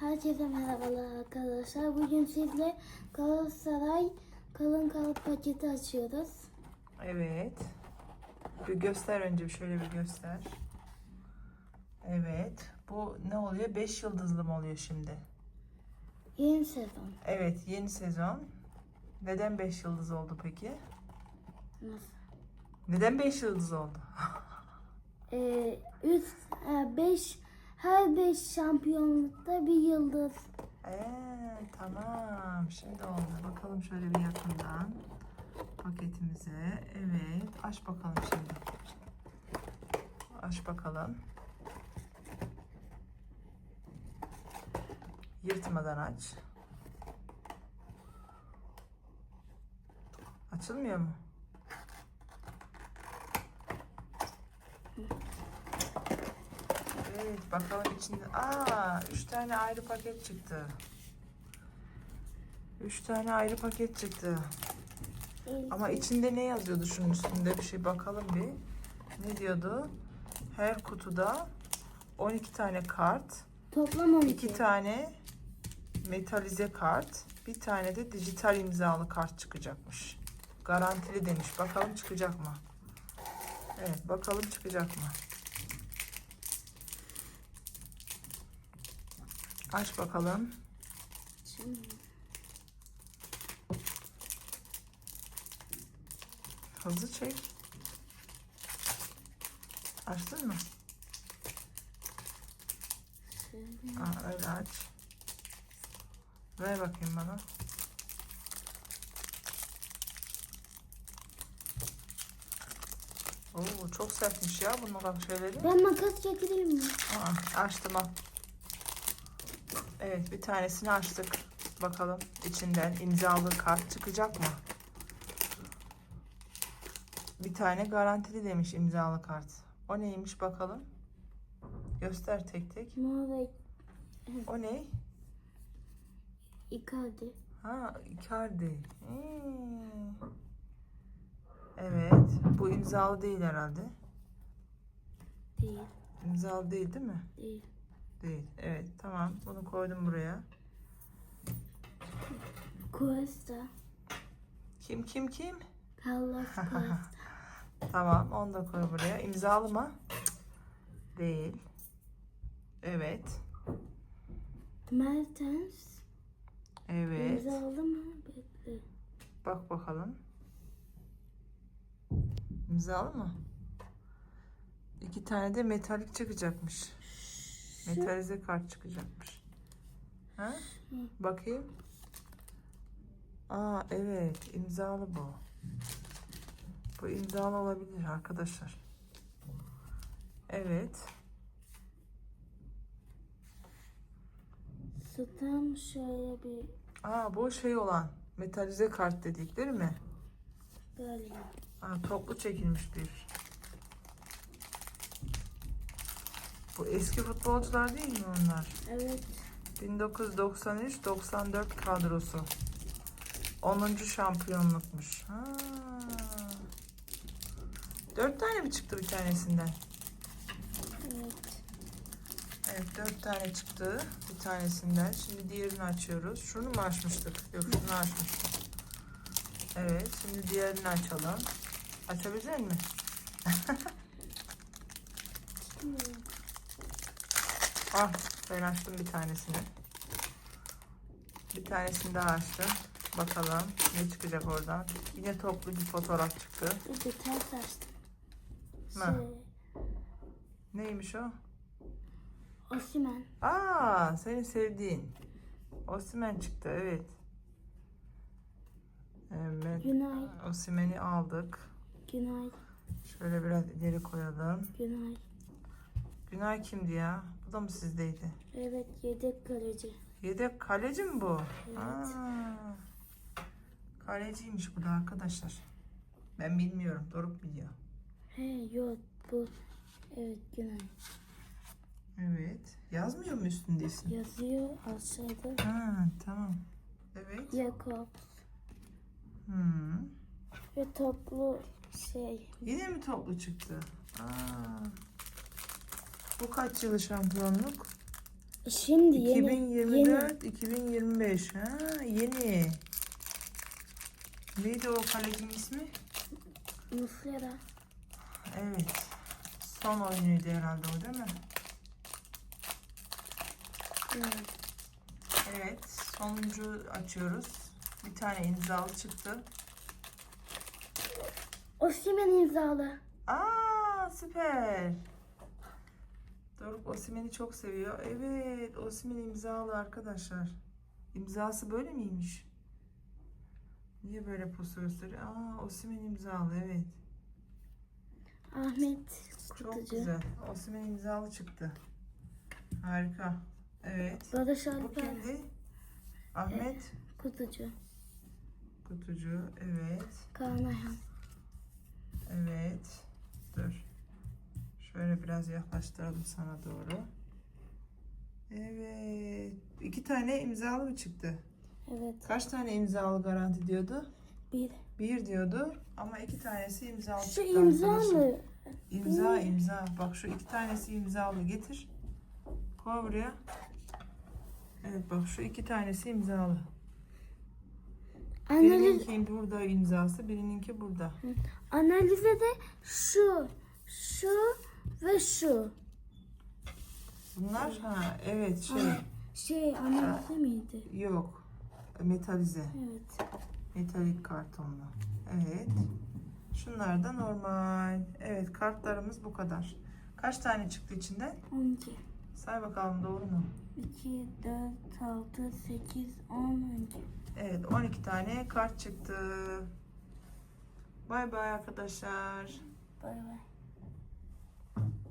Herkese merhabalar arkadaşlar. Bugün sizle Galatasaray kalın kağıt paketi açıyoruz. Evet. Bir göster önce bir şöyle bir göster. Evet. Bu ne oluyor? 5 yıldızlı mı oluyor şimdi? Yeni sezon. Evet, yeni sezon. Neden 5 yıldız oldu peki? Nasıl? Neden 5 yıldız oldu? Ee, üç, e, her beş şampiyonlukta bir yıldız. Ee, tamam. Şimdi oldu. Bakalım şöyle bir yakından paketimize. Evet. Aç bakalım şimdi. Aç bakalım. Yırtmadan aç. Açılmıyor mu? Evet bakalım içinde. Aa, üç tane ayrı paket çıktı. Üç tane ayrı paket çıktı. Ama içinde ne yazıyordu şunun üstünde bir şey bakalım bir. Ne diyordu? Her kutuda 12 tane kart, Toplam 12. 2 tane metalize kart, bir tane de dijital imzalı kart çıkacakmış. Garantili demiş. Bakalım çıkacak mı? Evet, bakalım çıkacak mı? Aç bakalım. Hızlı çek. Açtın mı? Aa, öyle aç. Ver bakayım bana. Oo, çok sertmiş ya bunun şeyleri. Ben makas çekebilir miyim? Aa, açtım al. Evet bir tanesini açtık. Bakalım içinden imzalı kart çıkacak mı? Bir tane garantili demiş imzalı kart. O neymiş bakalım. Göster tek tek. Ve O ne? Icardi. Ha Icardi. Hmm. Evet. Bu imzalı değil herhalde. Değil. İmzalı değil değil mi? Değil. Değil. Evet tamam. Bunu koydum buraya. Cuesta. Kim kim kim? Carlos Cuesta. Tamam onu da koy buraya. İmzalı mı? Değil. Evet. Mertens. Evet. İmzalı mı? Bekle. Bak bakalım. İmzalı mı? İki tane de metalik çıkacakmış. Metalize kart çıkacakmış. Ha? Bakayım. Aa evet imzalı bu. Bu imzalı olabilir arkadaşlar. Evet. Tam şöyle bir Aa bu şey olan metalize kart dedik değil mi? galiba. Aa, toplu çekilmiş bir. Bu eski futbolcular değil mi onlar? Evet. 1993-94 kadrosu. 10. şampiyonlukmuş. Ha. Dört tane mi çıktı bir tanesinden? Evet. Evet dört tane çıktı bir tanesinden. Şimdi diğerini açıyoruz. Şunu mu açmıştık? Yok şunu açmıştık. Evet şimdi diğerini açalım. Açabilecek mi? Şimdi Ah ben açtım bir tanesini. Bir tanesini daha açtım. Bakalım ne çıkacak oradan. Yine toplu bir fotoğraf çıktı. bir de ters açtım. Ha. Şey, Neymiş o? Osimhen. Aa senin sevdiğin. Osimen çıktı evet. Evet. Günay. Osimen'i aldık. Günay. Şöyle biraz ileri koyalım. Günay. Günay kimdi ya? Bu da mı sizdeydi? Evet yedek kaleci. Yedek kaleci mi bu? Evet. Aa, kaleciymiş bu da arkadaşlar. Ben bilmiyorum. Doruk biliyor. He yok bu. Evet Günay. Evet. Yazmıyor mu üstünde isim? Yazıyor aşağıda. Ha tamam. Evet. Jakob. Hmm. Ve toplu şey. Yine mi toplu çıktı? Aa. Bu kaç yılı şampiyonluk? Şimdi yeni. Yeni. 2024 2025 ha yeni. Neydi o kalecinin ismi? Muslera. Evet. Son oyunuydu herhalde o değil mi? Evet. Evet. Sonuncu açıyoruz. Bir tane imzalı çıktı. Osimhen imzalı. Aa süper. Doruk Osimhen'i çok seviyor. Evet Osimhen imzalı arkadaşlar. İmzası böyle miymiş? Niye böyle pozu gösteriyor? Aa Osimhen imzalı evet. Ahmet Çok Kutucu. güzel. Osimhen imzalı çıktı. Harika. Evet. Barış Bu Alper kimdi? Ahmet Kutucu. Kutucu. Evet. Kaan Ayhan. Evet. Dur. Şöyle biraz yaklaştıralım sana doğru. Evet. İki tane imzalı mı çıktı? Evet. Kaç tane imzalı garanti diyordu? Bir. Bir diyordu ama iki tanesi imzalı Şu çıktı imza arkadaşlar. mı? İmza imza. Bak şu iki tanesi imzalı getir. Koy buraya. Evet bak şu iki tanesi imzalı. Analiz, Birininki burada imzası, birininki burada. analize de şu, şu ve şu. Bunlar ha evet şey Şey analize miydi? yok. Metalize. Evet. Metalik kartonlu. Evet. Şunlar da normal. Evet kartlarımız bu kadar. Kaç tane çıktı içinden? 12. Say bakalım doğru mu? 2, 4, 6, 8, 10, 12. Evet 12 tane kart çıktı. Bay bay arkadaşlar. Bay bay.